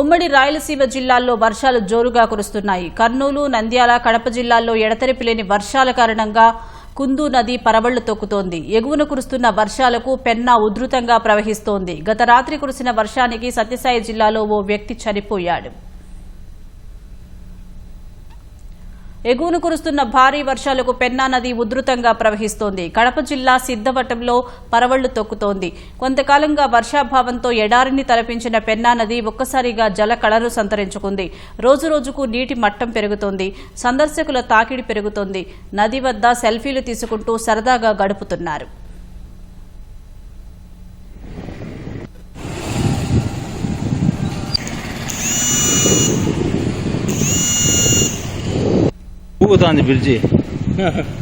ఉమ్మడి రాయలసీమ జిల్లాల్లో వర్షాలు జోరుగా కురుస్తున్నాయి. కర్నూలు నంద్యాల కడప జిల్లాల్లో ఎడతెరిపి లేని వర్షాల కారణంగా కుందు నది పరవళ్ళు తొక్కుతోంది. ఎగువన కురుస్తున్న వర్షాలకు పెన్నా ఉధృతంగా ప్రవహిస్తోంది. గత రాత్రి కురిసిన వర్షానికి సత్యసాయి జిల్లాలో ఓ వ్యక్తి చనిపోయాడు. ఎగువను కురుస్తున్న భారీ వర్షాలకు పెన్నా నది ఉధృతంగా ప్రవహిస్తోంది. కడప జిల్లా సిద్ధవటంలో పరవళ్ళు తొక్కుతోంది. కొంతకాలంగా వర్షాభావంతో ఎడారిని తలపించిన పెన్నా నది ఒక్కసారిగా జల కళను సంతరించుకుంది. రోజురోజుకు నీటి మట్టం పెరుగుతోంది. సందర్శకుల తాకిడి పెరుగుతోంది. నది వద్ద సెల్ఫీలు తీసుకుంటూ సరదాగా గడుపుతున్నారు. Bu da hani bir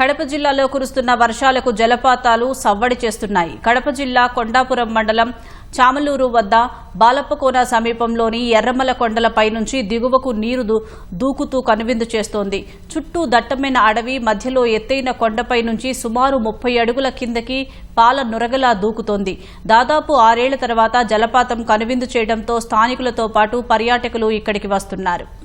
Kadapa జిల్లాలో కురుస్తున్న వర్షాలకు జలపాతాలు సవ్వడి చేస్తున్నాయి. కడప జిల్లా కొండాపురం మండలం చామలూరు వద్ద బాలప్పకోన సమీపంలోని ఎర్రమల కొండలపై నుంచి దిగువకు నీరు దూ- దూకుతూ కనువిందు చేస్తోంది. చుట్టూ దట్టమైన అడవి మధ్యలో ఎత్తైన కొండపై నుంచి సుమారు ముప్పై అడుగుల కిందకి పాల నురగలా దూకుతోంది. దాదాపు ఆరేళ్ళ తర్వాత జలపాతం కనువిందు చేయడంతో స్థానికులతో పాటు పర్యాటకులు ఇక్కడికి వస్తున్నారు.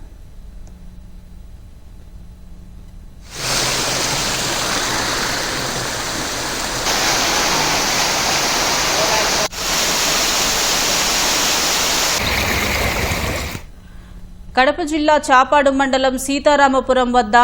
కడప జిల్లా చాపాడు మండలం సీతారామపురం వద్ద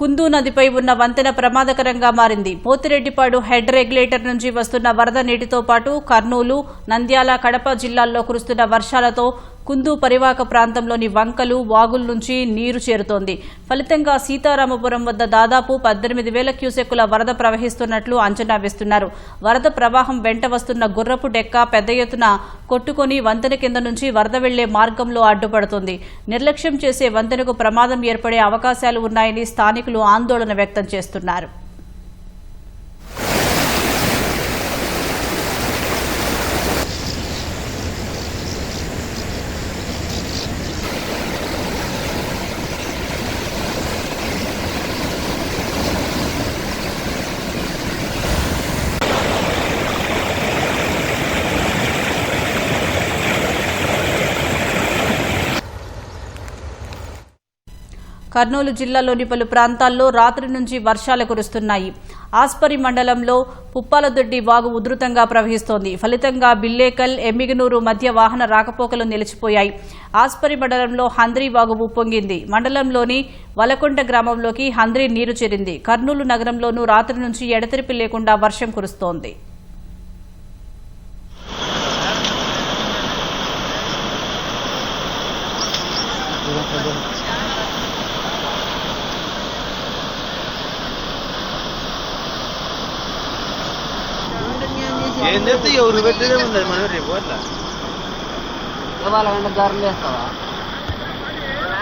కుందు నదిపై ఉన్న వంతెన ప్రమాదకరంగా మారింది. పోతిరెడ్డిపాడు హెడ్ రెగ్యులేటర్ నుంచి వస్తున్న వరద నీటితో పాటు కర్నూలు నంద్యాల కడప జిల్లాల్లో కురుస్తున్న వర్షాలతో కుందు పరివాక ప్రాంతంలోని వంకలు వాగుల నుంచి నీరు చేరుతోంది. ఫలితంగా సీతారామపురం వద్ద దాదాపు పద్దెనిమిది వేల క్యూసెక్కుల వరద ప్రవహిస్తున్నట్లు అంచనా వేస్తున్నారు. వరద ప్రవాహం వెంట వస్తున్న గుర్రపు డెక్క పెద్ద ఎత్తున కొట్టుకొని వంతెన కింద నుంచి వరద వెళ్ళే మార్గంలో అడ్డుపడుతుంది. నిర్లక్ష్యం చేసే వంతెనకు ప్రమాదం ఏర్పడే అవకాశాలు ఉన్నాయని స్థానికులు ఆందోళన వ్యక్తం చేస్తున్నారు. కర్నూలు జిల్లాలోని పలు ప్రాంతాల్లో రాత్రి నుంచి వర్షాలు కురుస్తున్నాయి. ఆస్పరి మండలంలో పుప్పాలదొడ్డి వాగు ఉధృతంగా ప్రవహిస్తోంది. ఫలితంగా బిల్లేకల్ ఎమ్మిగనూరు మధ్య వాహన రాకపోకలు నిలిచిపోయాయి. ఆస్పరి మండలంలో హంద్రీ వాగు ఉప్పొంగింది. మండలంలోని వలకొండ గ్రామంలోకి హంద్రీ నీరు చేరింది. కర్నూలు నగరంలోనూ రాత్రి నుంచి ఎడతెరిపి లేకుండా వర్షం కురుస్తోంది. ఏం చెప్తే ఎవరు పెట్టేదే ఉంది మనం రేపు అట్లా గంట దారులు వేస్తావా?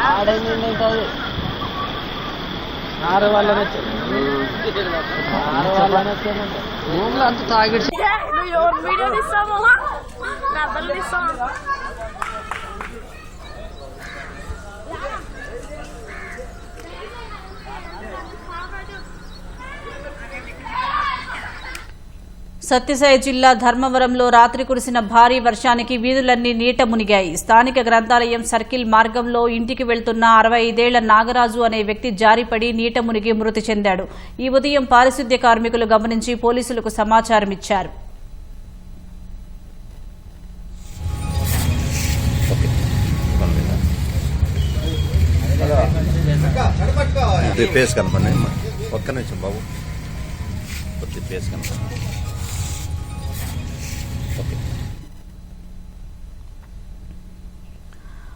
ఆడేంది ఏంటది ఆరు వాళ్ళని ఆరు వాళ్ళని రూమ్లో అంత తాగిడి సత్యసాయి జిల్లా ధర్మవరంలో రాత్రి కురిసిన భారీ వర్షానికి వీధులన్నీ నీట మునిగాయి. స్థానిక గ్రంథాలయం సర్కిల్ మార్గంలో ఇంటికి వెళ్తున్న అరవై ఐదేళ్ళ నాగరాజు అనే వ్యక్తి జారిపడి నీట మునిగి మృతి చెందాడు. ఈ ఉదయం పారిశుద్ధ్య కార్మికులు గమనించి పోలీసులకు సమాచారం ఇచ్చారు. పేస్ ఒక్క నిమిషం బాబు. కొద్ది పేస్ కనపడి Oke. Okay.